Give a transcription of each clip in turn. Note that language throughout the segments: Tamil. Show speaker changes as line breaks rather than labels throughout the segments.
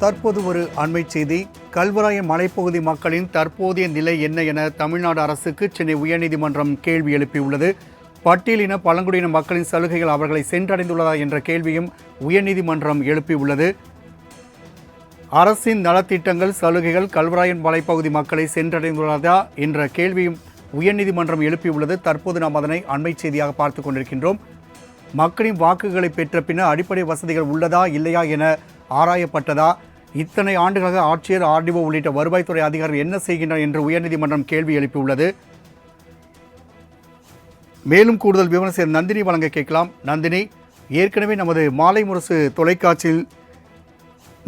தற்போது ஒரு அண்மை செய்தி. கல்வராயன் மலைப்பகுதி மக்களின் தற்போதைய நிலை என்ன என தமிழ்நாடு அரசுக்கு சென்னை உயர்நீதிமன்றம் கேள்வி எழுப்பியுள்ளது. பட்டியலின பழங்குடியின மக்களின் சலுகைகள் அவர்களை சென்றடைந்துள்ளதா என்ற கேள்வியும் உயர்நீதிமன்றம் எழுப்பியுள்ளது. அரசின் நலத்திட்டங்கள் சலுகைகள் கல்வராயன் மலைப்பகுதி மக்களை சென்றடைந்துள்ளதா என்ற கேள்வியும் உயர்நீதிமன்றம் எழுப்பியுள்ளது. தற்போது நாம் அதனை அண்மை செய்தியாக பார்த்து கொண்டிருக்கின்றோம். மக்களின் வாக்குகளை பெற்ற பின்னர் அடிப்படை வசதிகள் உள்ளதா இல்லையா என ஆராயப்பட்டதா இத்தனை ஆண்டுகளாக ஆட்சியர் ஆர்டிஓ உள்ளிட்ட வருவாய்த்துறை அதிகாரிகள் என்ன செய்கின்றனர் என்று உயர்நீதிமன்றம் கேள்வி எழுப்பியுள்ளது. மேலும் கூடுதல் விவரம் செய்த நந்தினி வழங்க கேட்கலாம். நந்தினி ஏற்கனவே நமது மாலை முரசு தொலைக்காட்சியில்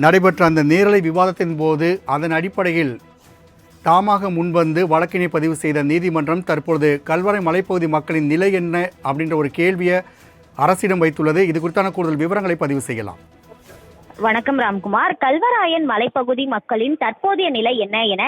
நடைபெற்ற அந்த நேரலை விவாதத்தின் போது அதன் அடிப்படையில் தாமாக முன்வந்து வழக்கினை பதிவு செய்த நீதிமன்றம் தற்பொழுது கல்வரை மலைப்பகுதி மக்களின் நிலை என்ன அப்படின்ற ஒரு கேள்வியை அரசிடம் வைத்துள்ளது. இது குறித்தான கூடுதல் விவரங்களை பதிவு செய்யலாம்.
வணக்கம் ராம்குமார். கல்வராயன் மலைப்பகுதி மக்களின் தற்போதைய நிலை என்ன என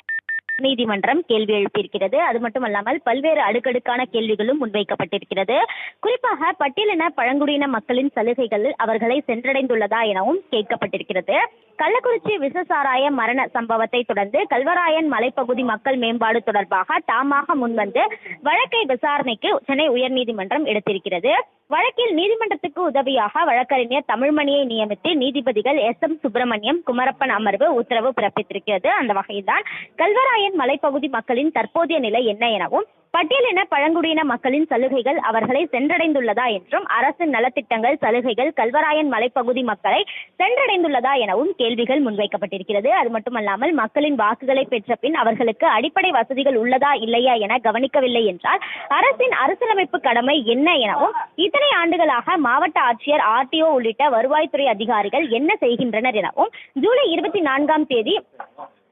நீதிமன்றம் கேள்வி எழுப்பியிருக்கிறது. அது மட்டுமல்லாமல் பல்வேறு அடுக்கடுக்கான கேள்விகளும் முன்வைக்கப்பட்டிருக்கிறது. குறிப்பாக பட்டியலின பழங்குடியின மக்களின் சலுகைகள் அவர்களை சென்றடைந்துள்ளதா எனவும் கேட்கப்பட்டிருக்கிறது. கள்ளக்குறிச்சி விசசாராய மரண சம்பவத்தை தொடர்ந்து கல்வராயன் மலைப்பகுதி மக்கள் மேம்பாடு தொடர்பாக தாமாக முன்வந்து வழக்கை விசாரணைக்கு சென்னை உயர்நீதிமன்றம் எடுத்திருக்கிறது. வழக்கில் நீதிமன்றத்துக்கு உதவியாக வழக்கறிஞர் தமிழ்மணியை நியமித்து நீதிபதிகள் எஸ் எம் சுப்பிரமணியம் குமரப்பன் அமர்வு உத்தரவு பிறப்பித்திருக்கிறது. அந்த வகையில்தான் கல்வராயன் மலைப்பகுதி மக்களின் தற்போதைய நிலை என்ன எனவும் பட்டியலின பழங்குடியின மக்களின் சலுகைகள் அவர்களை சென்றடைந்துள்ளதா என்றும் அரசின் நலத்திட்டங்கள் சலுகைகள் கல்வராயன் மலைப்பகுதி மக்களை சென்றடைந்துள்ளதா எனவும் கேள்விகள் முன்வைக்கப்பட்டிருக்கிறது. அது மட்டுமல்லாமல் மக்களின் வாக்குகளை பெற்ற பின் அவர்களுக்கு அடிப்படை வசதிகள் உள்ளதா இல்லையா என கவனிக்கவில்லை என்றால் அரசின் அரசியலமைப்பு கடமை என்ன எனவும் இத்தனை ஆண்டுகளாக மாவட்ட ஆட்சியர் ஆர்டிஓ உள்ளிட்ட வருவாய்த்துறை அதிகாரிகள் என்ன செய்கின்றனர் எனவும் ஜூலை இருபத்தி நான்காம் தேதி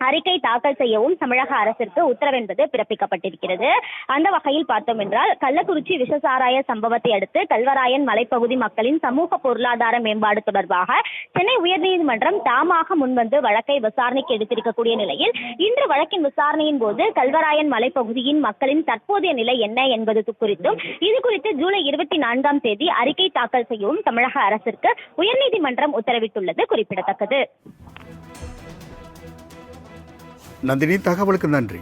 அறிக்கை தாக்கல் செய்யவும் தமிழக அரசிற்கு உத்தரவென்பது பிறப்பிக்கப்பட்டிருக்கிறது. அந்த வகையில் பார்த்தோம் என்றால் கள்ளக்குறிச்சி விஷசாராய சம்பவத்தை அடுத்து கல்வராயன் மலைப்பகுதி மக்களின் சமூக பொருளாதார மேம்பாடு தொடர்பாக சென்னை உயர்நீதிமன்றம் தாமாக முன்வந்து வழக்கை விசாரணைக்கு எடுத்திருக்கக்கூடிய நிலையில் இன்று வழக்கின் விசாரணையின் போது கல்வராயன் மலைப்பகுதியின் மக்களின் தற்போதைய நிலை என்ன என்பது குறித்தும் இது குறித்து ஜூலை இருபத்தி நான்காம் தேதி அறிக்கை தாக்கல் செய்யவும் தமிழக அரசிற்கு உயர்நீதிமன்றம் உத்தரவிட்டுள்ளது குறிப்பிடத்தக்கது.
நந்தினி தகவலுக்கு நன்றி.